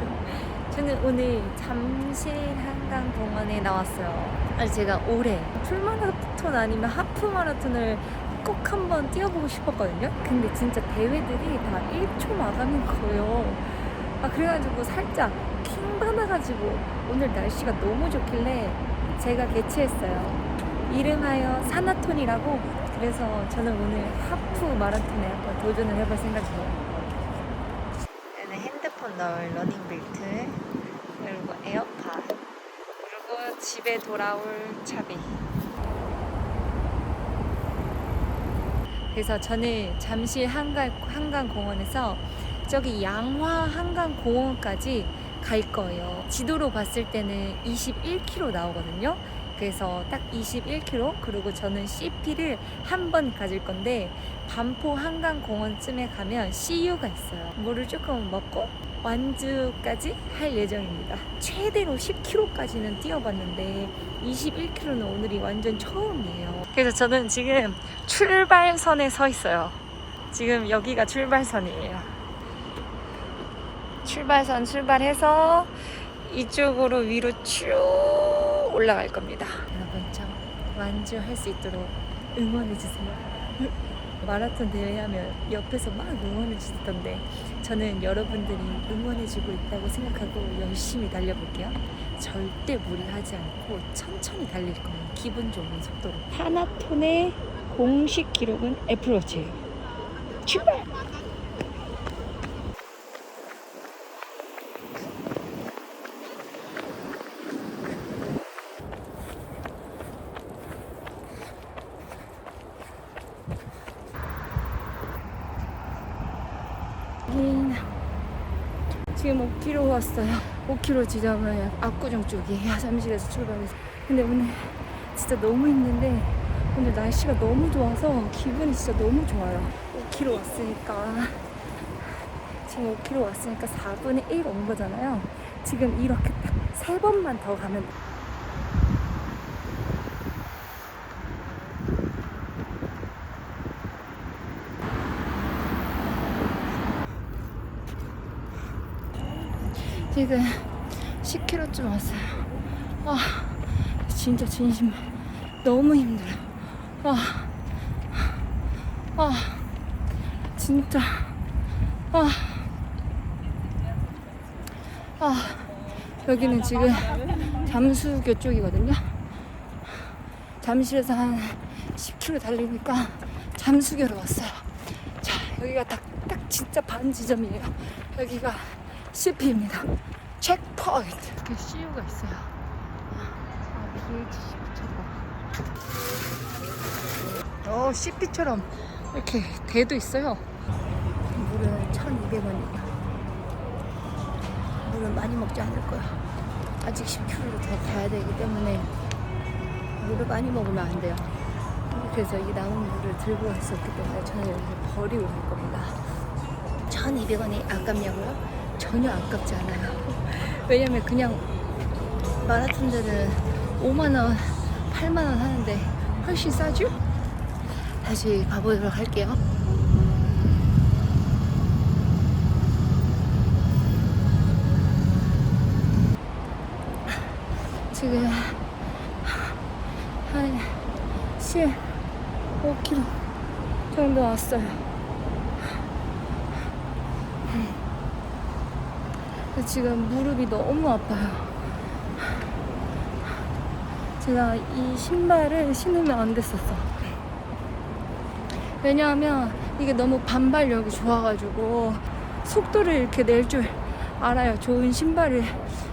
저는 오늘 잠실 한강 공원에 나왔어요. 아니 제가 올해 풀마라톤 아니면 하프 마라톤을 꼭 한번 뛰어보고 싶었거든요. 근데 진짜 대회들이 다 1초 마감인 거예요. 아 그래가지고 살짝 킹 받아가지고 오늘 날씨가 너무 좋길래 제가 개최했어요. 이름하여 사나톤이라고 그래서 저는 오늘 하프 마라톤에 한번 도전을 해볼 생각이에요. 핸드폰 넣을 러닝벨트 그리고 에어팟 그리고 집에 돌아올 차비. 그래서 저는 잠실 한강, 한강공원에서 저기 양화 한강공원까지 갈 거예요. 지도로 봤을 때는 21km 나오거든요. 그래서 딱 21km 그리고 저는 CP를 한 번 가질 건데 반포 한강공원쯤에 가면 CU가 있어요. 물을 조금 먹고 완주까지 할 예정입니다. 최대로 10km까지는 뛰어봤는데 21km는 오늘이 완전 처음이에요. 그래서 저는 지금 출발선에 서 있어요. 지금 여기가 출발선이에요. 출발선 출발해서 이쪽으로 위로 쭉 올라갈 겁니다. 여러분 저 완주할 수 있도록 응원해 주세요. 마라톤 대회하면 옆에서 막 응원해 주던데 저는 여러분들이 응원해 주고 있다고 생각하고 열심히 달려볼게요. 절대 무리하지 않고 천천히 달릴 거예요. 기분 좋은 속도로. 하나톤의 공식 기록은 애플워치예요. 출발! 여긴 지금 5km 왔어요. 5km 지점은 압구정 쪽이에요. 잠실에서 출발해서. 근데 오늘 진짜 너무 힘든데 오늘 날씨가 너무 좋아서 기분이 진짜 너무 좋아요. 5km 왔으니까 지금 5km 왔으니까 4분의 1 온 거잖아요. 지금 이렇게 딱세 번만 더 가면 지금 10km쯤 왔어요. 아, 진짜 진심 너무 힘들어. 아, 아, 진짜. 아, 아, 여기는 지금 잠수교 쪽이거든요. 잠실에서 한 10km 달리니까 잠수교로 왔어요. 자, 여기가 딱, 딱 진짜 반 지점이에요. 여기가 CP입니다. 체크포인트. 이렇게 CU가 있어요. 아, BHC처럼. 어, CP처럼 이렇게 대도 있어요. 물은 1,200원이에요. 물은 많이 먹지 않을 거야. 아직 10km를 더 가야 되기 때문에 물을 많이 먹으면 안 돼요. 그래서 이 남은 물을 들고 왔었기 때문에 저는 여기서 버리고 갈 겁니다. 1,200원이 아깝냐고요? 전혀 아깝지 않아요. 왜냐면 그냥 마라톤들은 5만원, 8만원 하는데 훨씬 싸죠? 다시 가보도록 할게요. 지금 한 15km 정도 왔어요. 지금 무릎이 너무 아파요. 제가 이 신발을 신으면 안 됐었어. 왜냐하면 이게 너무 반발력이 좋아가지고 속도를 이렇게 낼 줄 알아요. 좋은 신발을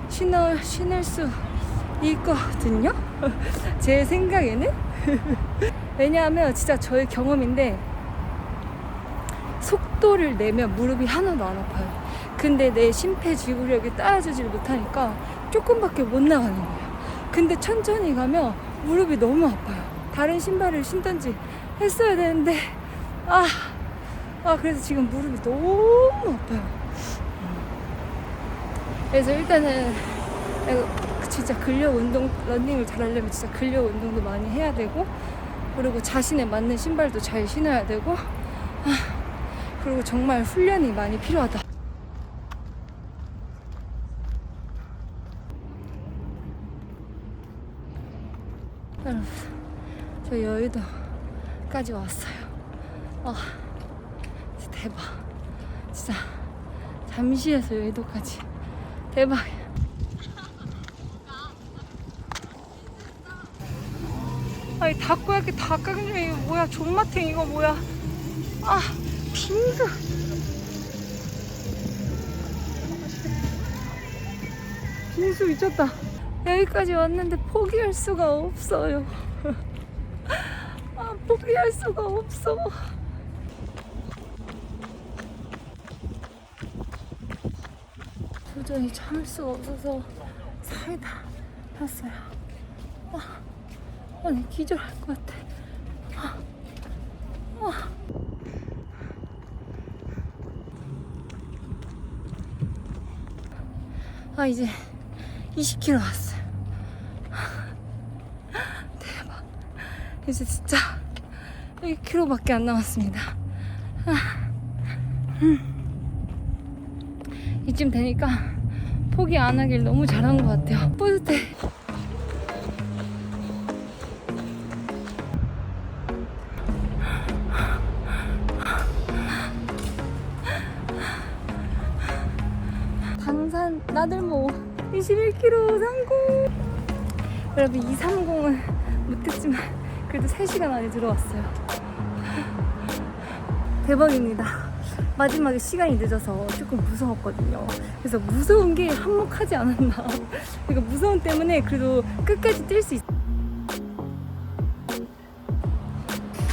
신어, 신을 수 있거든요. 제 생각에는. 왜냐하면 진짜 저의 경험인데 속도를 내면 무릎이 하나도 안 아파요. 근데 내 심폐지구력이 따라주질 못하니까 조금밖에 못 나가는 거예요. 근데 천천히 가면 무릎이 너무 아파요. 다른 신발을 신던지 했어야 되는데 아, 아 그래서 지금 무릎이 너무 아파요. 그래서 일단은 진짜 근력 운동 러닝을 잘하려면 진짜 근력 운동도 많이 해야 되고 그리고 자신에 맞는 신발도 잘 신어야 되고 아, 그리고 정말 훈련이 많이 필요하다. 여러분, 저 여의도까지 왔어요. 와, 진짜 대박. 진짜 잠시에서 여의도까지 대박이야. 아이 닭고야끼 닭가슴 이거 뭐야 존맛탱 이거 뭐야 아 빙수 빙수 미쳤다 여기까지 왔는데 포기할 수가 없어요. 아 포기할 수가 없어. 도저히 참을 수가 없어서 사이다 샀어요. 아, 아니 기절할 것 같아. 아, 아. 아 이제 20km 왔어요 대박 이제 진짜 1km밖에 안 남았습니다. 아, 음. 이쯤 되니까 포기 안 하길 너무 잘한 것 같아요. 뿌듯해. 당산 나들모 21km 성공. 여러분 230은 못했지만 그래도 3시간 안에 들어왔어요. 대박입니다. 마지막에 시간이 늦어서 조금 무서웠거든요. 그래서 무서운 게 한몫하지 않았나. 그러니까 무서움 때문에 그래도 끝까지 뛸 수 있...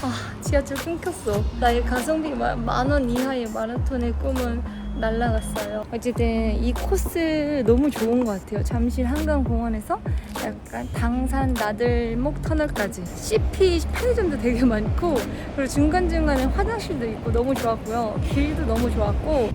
아 지하철 끊겼어. 나의 가성비 만 원 이하의 마라톤의 꿈은 날라갔어요. 어쨌든 이 코스 너무 좋은 것 같아요. 잠실 한강공원에서 약간 당산 나들목 터널까지 CP 편의점도 되게 많고 그리고 중간중간에 화장실도 있고 너무 좋았고요. 길도 너무 좋았고